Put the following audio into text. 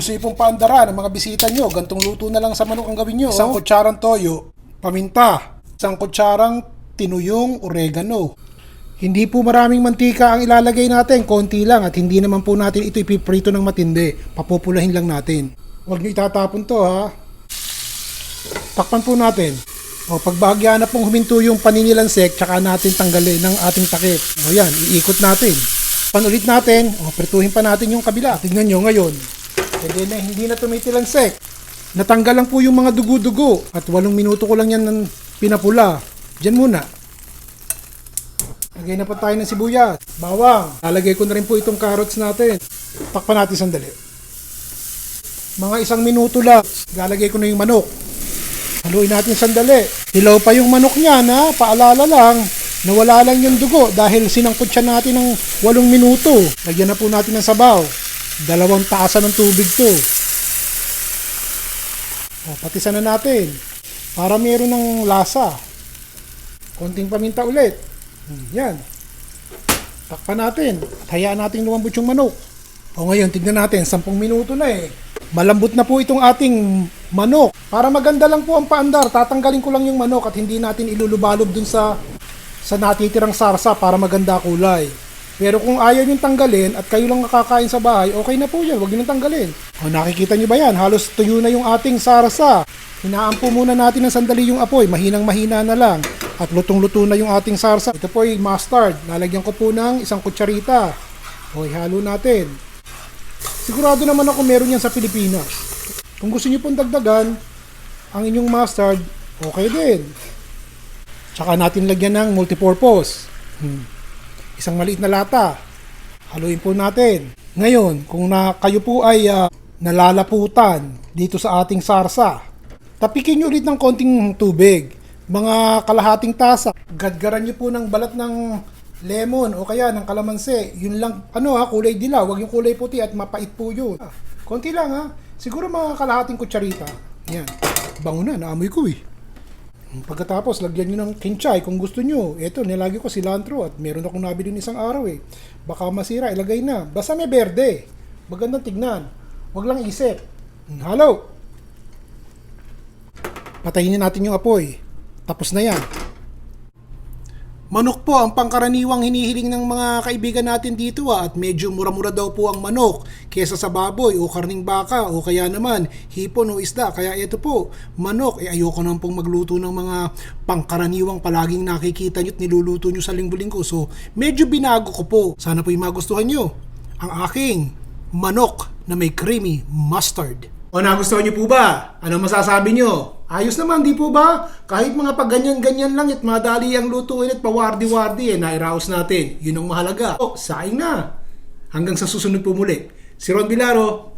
gusto niyo pong paandara ng mga bisita nyo, gantong luto na lang sa manok ang gawin nyo. Isang kutsarang toyo, paminta. Isang kutsarang tinuyong oregano. Hindi po maraming mantika ang ilalagay natin, konti lang at hindi naman po natin ito ipiprito ng matindi. Papupulahin lang natin. Huwag nyo itatapon to ha. Takpan po natin. O pagbahagya na pong huminto yung paninilansek, tsaka natin tanggalin ng ating takip. O yan, iikot natin. Panulit natin, o prituhin pa natin yung kabila. Tingnan nyo ngayon. Hindi na, hindi na tumitilansek. Natanggal lang po yung mga dugo-dugo at walong minuto ko lang yan ng pinapula. Diyan muna. Lagay na pa tayo ng sibuyas, bawang. Lalagay ko na rin po itong carrots natin. Takpan natin sandali. Mga isang minuto lang, lalagay ko na yung manok. Haluin natin sandali. Hilaw pa yung manok niya na paalala lang, nawala lang yung dugo dahil sinangkot siya natin ng walong minuto. Lagyan na po natin ng sabaw. Dalawang taasan ng tubig to. O, patisan na natin. Para meron ng lasa. Konting paminta ulit. Hmm, Yan. Takpan natin. At hayaan natin lumambot yung manok. O ngayon, tignan natin. 10 minuto na eh. Malambot na po itong ating manok. Para maganda lang po ang paandar, tatanggalin ko lang yung manok at hindi natin ilulubalob dun sa sa natitirang sarsa para maganda kulay. Pero kung ayaw nyo tanggalin at kayo lang nakakain sa bahay, okay na po yan. Huwag nyo tanggalin. O nakikita nyo ba yan? Halos tuyo na yung ating sarsa. Hinaan po muna natin ng sandali yung apoy. Mahinang mahina na lang. At lutong-luto na yung ating sarsa. Ito po ay mustard. Lalagyan ko po ng isang kutsarita. O ihalo natin. Sigurado naman ako meron yan sa Pilipinas. Kung gusto niyo pong dagdagan ang inyong mustard, okay din. Tsaka natin lagyan ng multipurpose. Hmm. Isang maliit na lata. Haluin po natin. Ngayon, kung na kayo po ay ah, nalalaputan dito sa ating sarsa, tapikin nyo ulit ng konting tubig. Mga kalahating tasa. Gadgaran nyo po ng balat ng lemon o kaya ng kalamansi. Yun lang, ano ha, kulay dilaw. Huwag yung kulay puti at mapait po yun. Ah, konti lang ha. Siguro mga kalahating kutsarita. Yan. Bango na, naamoy ko eh. Pagkatapos, lagyan nyo ng kinchay kung gusto nyo. Ito, nilagay ko cilantro at meron akong nabili ng isang araw eh. Baka masira, ilagay na. Basta may berde. Magandang tignan. Huwag lang isip. Halo! Patayin na natin yung apoy. Tapos na yan. Manok po ang pangkaraniwang hinihiling ng mga kaibigan natin dito ah, at medyo mura-mura daw po ang manok kesa sa baboy o karning baka o kaya naman hipon o isda. Kaya ito po, manok, eh ayoko naman pong magluto ng mga pangkaraniwang palaging nakikita nyo at niluluto nyo sa linggo-linggo. So medyo binago ko po. Sana po yung magustuhan nyo ang aking manok na may creamy mustard. O nagustuhan niyo po ba? Ano masasabi niyo? Ayos naman, di po ba? Kahit mga pag ganyan-ganyan lang at madali ang lutuin at pawardi-wardi, eh, nairaos natin. Yun ang mahalaga. O, saing na. Hanggang sa susunod po muli. Si Ron Bilaro,